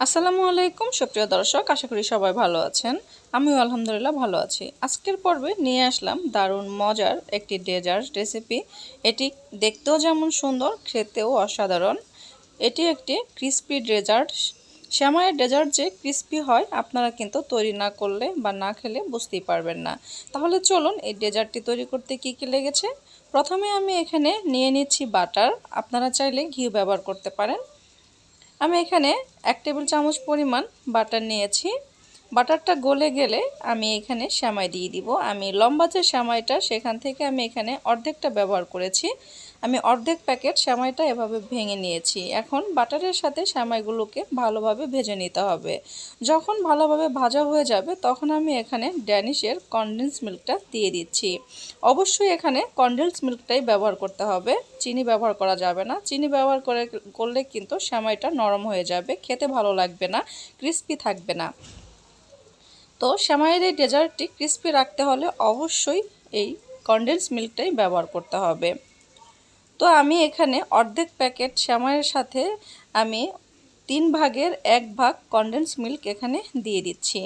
আসসালামু আলাইকুম, সুপ্রিয় দর্শক, আশা করি সবাই ভালো আছেন। আমিও আলহামদুলিল্লাহ ভালো আছি। আজকের পর্বে নিয়ে আসলাম দারুণ মজার একটি ডেজার্ট রেসিপি এটি দেখতেও যেমন সুন্দর, খেতেও অসাধারণ। এটি একটি ক্রিস্পি ডেজার্ট শ্যামায়ের ডেজার্ট যে ক্রিস্পি হয়, আপনারা কিন্তু তৈরি না করলে বা না খেলে বুঝতেই পারবেন না। তাহলে চলুন এই ডেজার্টটি তৈরি করতে কি কি লেগেছে। প্রথমে আমি এখানে নিয়ে নিচ্ছি বাটার। আপনারা চাইলে ঘি ব্যবহার করতে পারেন। আমি এখানে এক টেবিল চামচ পরিমাণ বাটার নিয়েছি। বাটারটা গলে গেলে আমি এখানে শ্যামাই দিয়ে দিব। আমি লম্বা যে শ্যামাইটা সেখান থেকে আমি এখানে অর্ধেকটা ব্যবহার করেছি। আমি অর্ধেক প্যাকেট শ্যামাইটা এভাবে ভেঙে নিয়েছি। এখন বাটারের সাথে শ্যামাইগুলোকে ভালোভাবে ভেজে নিতে হবে। যখন ভালোভাবে ভাজা হয়ে যাবে, তখন আমি এখানে ড্যানিশের কনডেন্স মিল্কটা দিয়ে দিচ্ছি। অবশ্যই এখানে কনডেন্স মিল্কটাই ব্যবহার করতে হবে। চিনি ব্যবহার করা যাবে না। চিনি ব্যবহার করে করলে কিন্তু শ্যামাইটা নরম হয়ে যাবে, খেতে ভালো লাগবে না ক্রিস্পি থাকবে না। তো শ্যামাইয়ের এই ডেজার্টটি ক্রিস্পি রাখতে হলে অবশ্যই এই কনডেন্স মিল্কটাই ব্যবহার করতে হবে। তো আমি এখানে অর্ধেক প্যাকেট শ্যামাইয়ের সাথে আমি তিন ভাগের এক ভাগ কনডেন্স মিল্ক এখানে দিয়ে দিচ্ছি।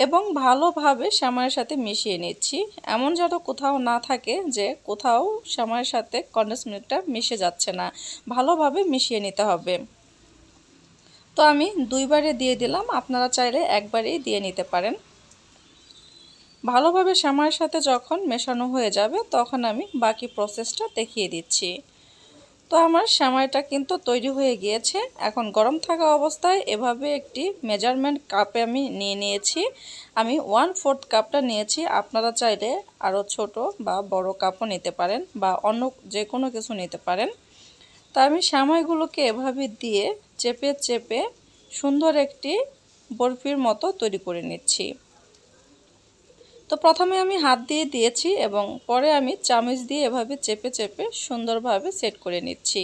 এবং ভালোভাবে শ্যামাইয়ের সাথে মিশিয়ে নিচ্ছি। এমন যেন কোথাও না থাকে যে কোথাও শ্যামাইয়ের সাথে কনডেন্স মিল্কটা মিশে যাচ্ছে না। ভালোভাবে মিশিয়ে নিতে হবে। তো আমি দুইবারে দিয়ে দিলাম। আপনারা চাইলে একবারেই দিয়ে নিতে পারেন। ভালোভাবে শ্যামাইয়ের সাথে যখন মেশানো হয়ে যাবে, তখন আমি বাকি প্রসেসটা দেখিয়ে দিচ্ছি। তো আমার শ্যামাইটা কিন্তু তৈরি হয়ে গিয়েছে। এখন গরম থাকা অবস্থায় এভাবে একটি মেজারমেন্ট কাপে আমি নিয়ে নিয়েছি। আমি ওয়ান ফোর্থ কাপটা নিয়েছি। আপনারা চাইলে আরও ছোট বা বড় কাপও নিতে পারেন বা অন্য যে কোনো কিছু নিতে পারেন। তো আমি শ্যামাইগুলোকে এভাবে দিয়ে চেপে চেপে সুন্দর একটি বরফির মতো তৈরি করে নিচ্ছি। তো প্রথমে আমি হাত দিয়ে দিয়েছি এবং পরে আমি চামচ দিয়ে এভাবে চেপে চেপে সুন্দরভাবে সেট করে নিচ্ছি।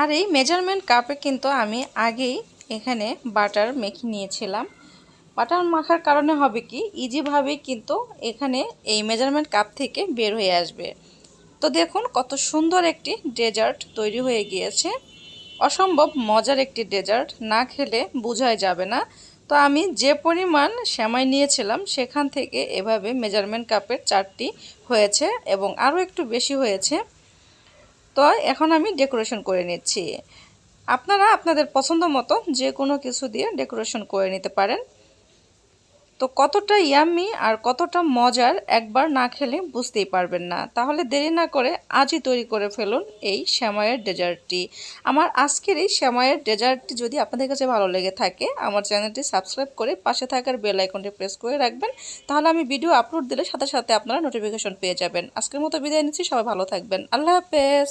আর এই মেজারমেন্ট কাপে কিন্তু আমি আগেই এখানে বাটার মেখে নিয়েছিলাম। বাটার মাখার কারণে হবে কি ইজিভাবেই কিন্তু এখানে এই মেজারমেন্ট কাপ থেকে বের হয়ে আসবে। তো দেখুন কত সুন্দর একটি ডেজার্ট তৈরি হয়ে গিয়েছে। অসম্ভব মজার একটি ডেজার্ট, না খেলে বোঝাই যাবে না। তো আমি যে পরিমাণ শ্যামাই নিয়েছিলাম, সেখান থেকে এভাবে মেজারমেন্ট কাপের চারটি হয়েছে এবং আরও একটু বেশি হয়েছে। তো এখন আমি ডেকোরেশন করে নিচ্ছি। আপনারা আপনাদের পছন্দ মতো যে কোনো কিছু দিয়ে ডেকোরেশন করে নিতে পারেন। তো কতটা ইয়াম্মি আর কতটা মজার একবার না খেলে বুঝতেই পারবেন না। তাহলে দেরি না করে আজই তৈরি করে ফেলুন এই শ্যামায়ের ডেজার্টটি। আমার আজকের এই শ্যামায়ের ডেজার্টটি যদি আপনাদের কাছে ভালো লেগে থাকে, আমার চ্যানেলটি সাবস্ক্রাইব করে পাশে থাকার বেল আইকনটি প্রেস করে রাখবেন। তাহলে আমি ভিডিও আপলোড দিলে সাথে সাথে আপনারা নোটিফিকেশন পেয়ে যাবেন। আজকের মতো বিদায় নিচ্ছি, সবাই ভালো থাকবেন। আল্লাহ হাফেজ।